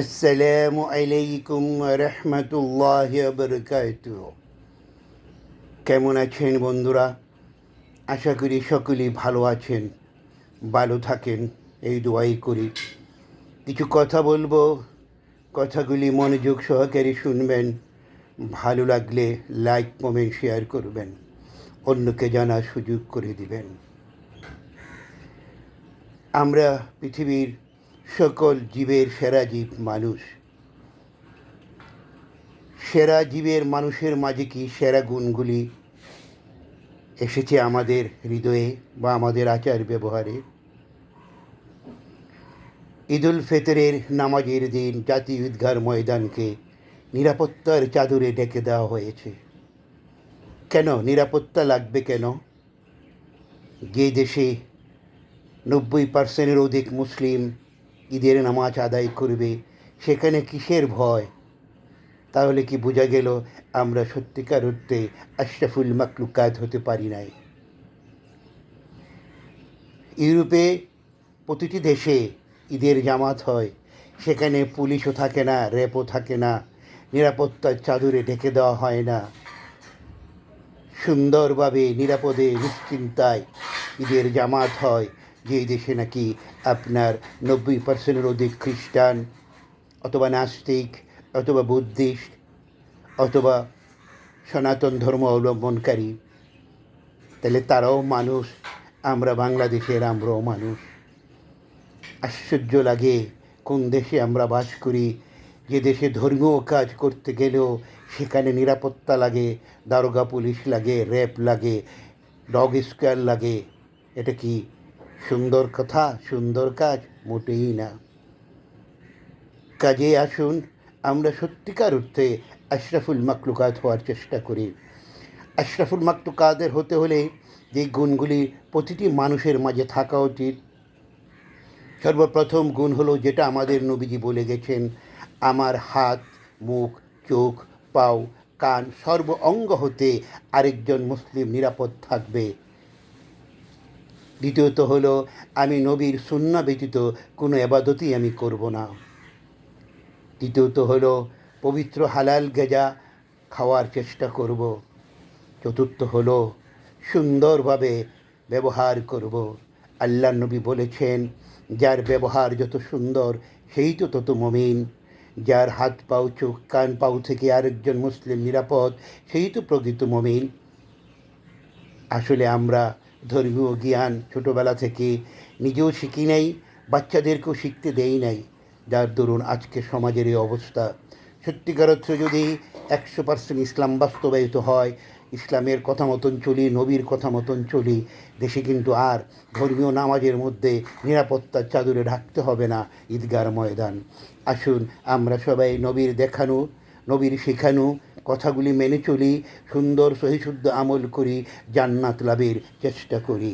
আসসালামু আলাইকুম রহমতুল্লাহ বরকাত কেমন আছেন বন্ধুরা? আশা করি সকলেই ভালো আছেন, ভালো থাকেন, এই দোয়াই করি। কিছু কথা বলব, কথাগুলি মনোযোগ সহকারে শুনবেন, ভালো লাগলে লাইক, কমেন্ট, শেয়ার করবেন, অন্যকে জানার সুযোগ করে দিবেন। আমরা পৃথিবীর সকল জীবের সেরা জীব মানুষ। সেরা জীবের মানুষের মাঝে কি সেরা গুণগুলি এসেছে আমাদের হৃদয়ে বা আমাদের আচার ব্যবহারে? ঈদুল ফেতরের নামাজের দিন জাতীয় ঈদগার ময়দানকে নিরাপত্তার চাদরে ডেকে দেওয়া হয়েছে। কেন নিরাপত্তা লাগবে কেন? যে দেশে নব্বই পার্সেন্টের অধিক মুসলিম ঈদের নামাজ আদায় করবে, সেখানে কিসের ভয়? তাহলে কি বোঝা গেল আমরা সত্যিকার অর্থে আশরাফুল মাকলুকাত হতে পারি নাই? ইউরোপে প্রতিটি দেশে ঈদের জামাত হয়, সেখানে পুলিশও থাকে না, র্যাপও থাকে না নিরাপত্তার চাদরে ঢেকে দেওয়া হয় না। সুন্দরভাবে, নিরাপদে, নিশ্চিন্তায় ঈদের জামাত হয় যে দেশে নাকি আপনার নব্বই পার্সেন্টের অধিক খ্রিস্টান অথবা নাস্তিক অথবা বুদ্ধিস্ট অথবা সনাতন ধর্ম অবলম্বনকারী, তাহলে তারাও মানুষ, আমরা বাংলাদেশের, আমরাও মানুষ। আশ্চর্য লাগে কোন দেশে আমরা বাস করি, যে দেশে ধর্মীয় কাজ করতে গেলেও সেখানে নিরাপত্তা লাগে, দারোগা পুলিশ লাগে, র্যাব লাগে, ডগ স্কোয়ার লাগে। এটা কি সুন্দর কথা, সুন্দর কাজ, মোটেই না। কাজে আসুন, আমরা সত্যিকার অর্থে আশরাফুল মাকলুকাত হওয়ার চেষ্টা করি। আশরাফুল মাকলুকাদের হতে হলে যে গুণগুলি প্রতিটি মানুষের মাঝে থাকা উচিত। সর্বপ্রথম গুণ হলো যেটা আমাদের নবীজি বলে গেছেন, আমার হাত, মুখ, চোখ, পাও, কান সর্ব অঙ্গ হতে আরেকজন মুসলিম নিরাপদ থাকবে। দ্বিতীয়ত হলো, আমি নবীর শূন্য ব্যতীত কোনো এবাদতই আমি করব না। তৃতীয়ত হলো, পবিত্র হালাল গেজা খাওয়ার চেষ্টা করব। চতুর্থ হলো, সুন্দরভাবে ব্যবহার করব। আল্লাহ নবী বলেছেন, যার ব্যবহার যত সুন্দর, সেই তো তত মমিন। যার হাত পাও, চোখ, কান পাও থেকে আরেকজন মুসলিম নিরাপদ, সেই তো প্রকৃত মমিন। আসলে আমরা ধর্মীয় জ্ঞান ছোটোবেলা থেকে নিজেও শিখি নাই, বাচ্চাদেরকেও শিখতে দেই নাই। যার দরুন আজকে সমাজের এই অবস্থা। সত্যিকার অর্থে যদি একশো পার্সেন্ট ইসলাম বাস্তবায়িত হয়, ইসলামের কথা মতন চলি, নবীর কথা মতন চলি, দেশে কিন্তু আর ধর্মীয় নামাজের মধ্যে নিরাপত্তার চাদরে ঢাকতে হবে না ঈদগার ময়দান। আসুন আমরা সবাই নবীর দেখানো, নবীর শেখানো কথাগুলি মেনে চলি সুন্দর সহিশুদ্ধ আমল করি জান্নাত লাভের চেষ্টা করি।